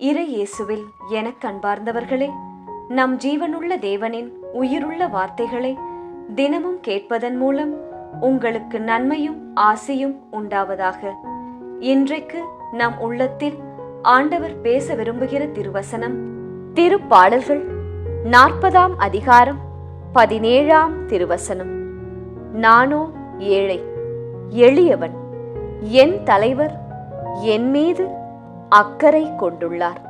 இறை இயேசுவில் எனக் கண்பார்ந்தவர்களே நம் ஜீவனுள்ள தேவனின் உயிருள்ள வார்த்தைகளை தினமும் கேட்பதன் மூலம் உங்களுக்கு நன்மையும் ஆசையும் உண்டாவதாக. இன்றைக்கு நம் உள்ளத்தில் ஆண்டவர் பேச விரும்புகிற திருவசனம் திருப்பாடல்கள் நாற்பதாம் அதிகாரம் பதினேழாம் திருவசனம். நானோ ஏழை எளியவன் என் தலைவர் என் மீது அக்கறை கொண்டுள்ளார்.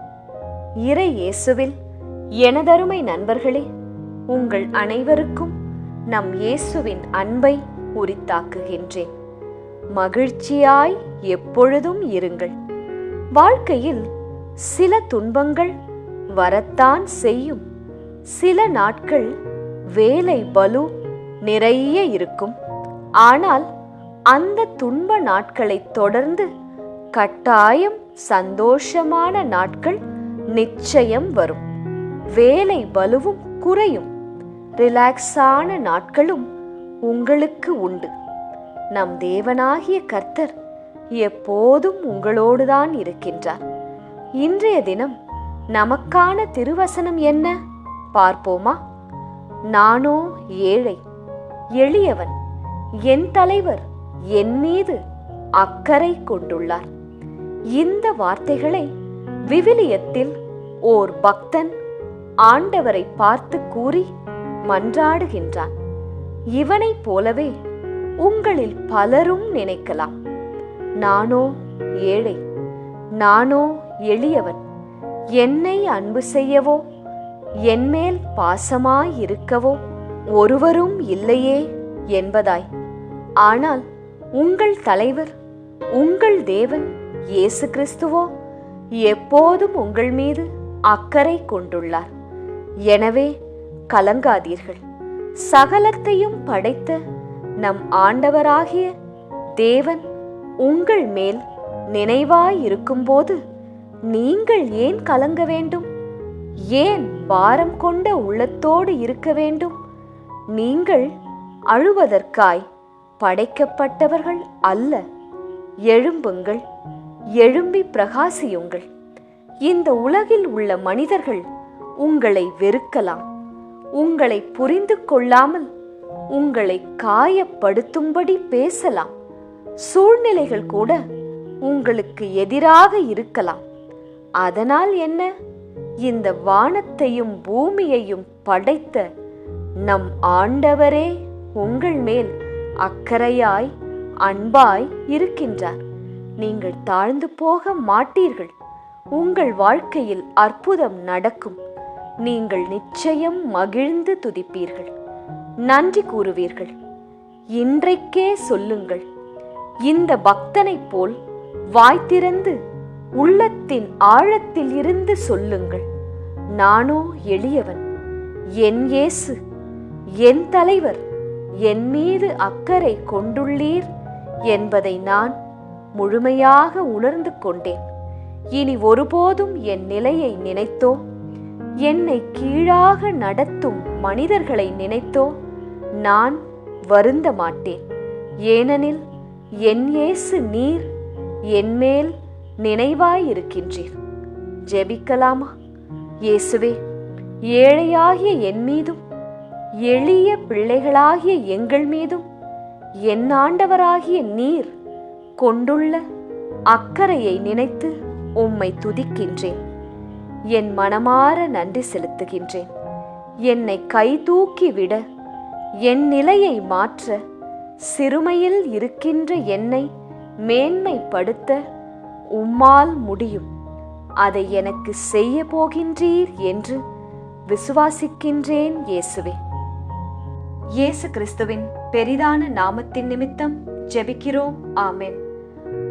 இறை இயேசுவில் எனதருமை நண்பர்களே உங்கள் அனைவருக்கும் நம் இயேசுவின் அன்பை உரித்தாக்குகின்றேன். மகிழ்ச்சியாய் எப்பொழுதும் இருங்கள். வாழ்க்கையில் சில துன்பங்கள் வரத்தான் செய்யும். சில நாட்கள் வேலை பலு நிறைய இருக்கும். ஆனால் அந்த துன்ப நாட்களை தொடர்ந்து கட்டாயம் சந்தோஷமான நாட்கள் நிச்சயம் வரும். வேலை வலுவும் குறையும். ரிலாக்ஸான நாட்களும் உங்களுக்கு உண்டு. நம் தேவனாகிய கர்த்தர் எப்போதும் உங்களோடுதான் இருக்கின்றார். இன்றைய தினம் நமக்கான திருவசனம் என்ன? பார்ப்போமா? நானோ ஏழை எளியவன் என் தலைவர் என் மீது அக்கறை கொண்டுள்ளார். இந்த வார்த்தைகளை விவிலியத்தில் ஓர் பக்தன் ஆண்டவரை பார்த்து கூறி மன்றாடுகின்றான். இவனைப் போலவே உங்களில் பலரும் நினைக்கலாம். நானோ ஏழை நானோ எளியவன் என்னை அன்பு செய்யவோ என்மேல் பாசமாயிருக்கவோ ஒருவரும் இல்லையே என்பதாய். ஆனால் உங்கள் தலைவர் உங்கள் தேவன் இயேசு கிறிஸ்துவோ எப்போதும் உங்கள் மீது அக்கறை கொண்டுள்ளார். எனவே கலங்காதீர்கள். சகலத்தையும் படைத்த நம் ஆண்டவராகிய தேவன் உங்கள் மேல் நினைவாயிருக்கும்போது நீங்கள் ஏன் கலங்க வேண்டும்? ஏன் பாரம் கொண்ட உள்ளத்தோடு இருக்க வேண்டும்? நீங்கள் அழுவதற்காய் படைக்கப்பட்டவர்கள் அல்ல. எழும்புங்கள். எழும்பி பிரகாசியுங்கள். இந்த உலகில் உள்ள மனிதர்கள் உங்களை வெறுக்கலாம். உங்களை புரிந்து கொள்ளாமல் உங்களை காயப்படுத்தும்படி பேசலாம். சூழ்நிலைகள் கூட உங்களுக்கு எதிராக இருக்கலாம். அதனால் என்ன? இந்த வானத்தையும் பூமியையும் படைத்த நம் ஆண்டவரே உங்கள் மேல் அக்கறையாய் அன்பாய் இருக்கின்றார். நீங்கள் தாழ்ந்து போக மாட்டீர்கள். உங்கள் வாழ்க்கையில் அற்புதம் நடக்கும். நீங்கள் நிச்சயம் மகிழ்ந்து துதிப்பீர்கள். நன்றி கூறுவீர்கள். இன்றைக்கே சொல்லுங்கள். இந்த பக்தனைப் போல் வாய் திறந்து உள்ளத்தின் ஆழத்தில் இருந்து சொல்லுங்கள். நானோ எளியவன். என் இயேசு. என் தலைவர். என் மீது அக்கறை கொண்டுள்ளீர் என்பதை நான் முழுமையாக உணர்ந்து கொண்டேன். இனி ஒருபோதும் என் நிலையை நினைத்தோ என்னை கீழாக நடத்தும் மனிதர்களை நினைத்தோ நான் வருந்த மாட்டேன். ஏனெனில் என் இயேசு நீர் என்மேல் நினைவாயிருக்கின்றீர். ஜெபிக்கலாமா? இயேசுவே ஏழையாகிய என் மீதும் எளிய பிள்ளைகளாகிய எங்கள் மீதும் என் ஆண்டவராகிய நீர் கொண்டுள்ள அக்கறையை நினைத்து உம்மை துதிக்கின்றேன். என் மனமாற நன்றி செலுத்துகின்றேன். என்னை கை தூக்கி விட என் நிலையை மாற்ற சிறுமையில் இருக்கின்ற என்னை மேன்மைப்படுத்த உம்மால் முடியும். அதை எனக்கு செய்ய போகின்றீர் என்று விசுவாசிக்கின்றேன் இயேசுவே. இயேசு கிறிஸ்துவின் பெரிதான நாமத்தின் நிமித்தம் ஜெபிக்கிறோம். ஆமேன்.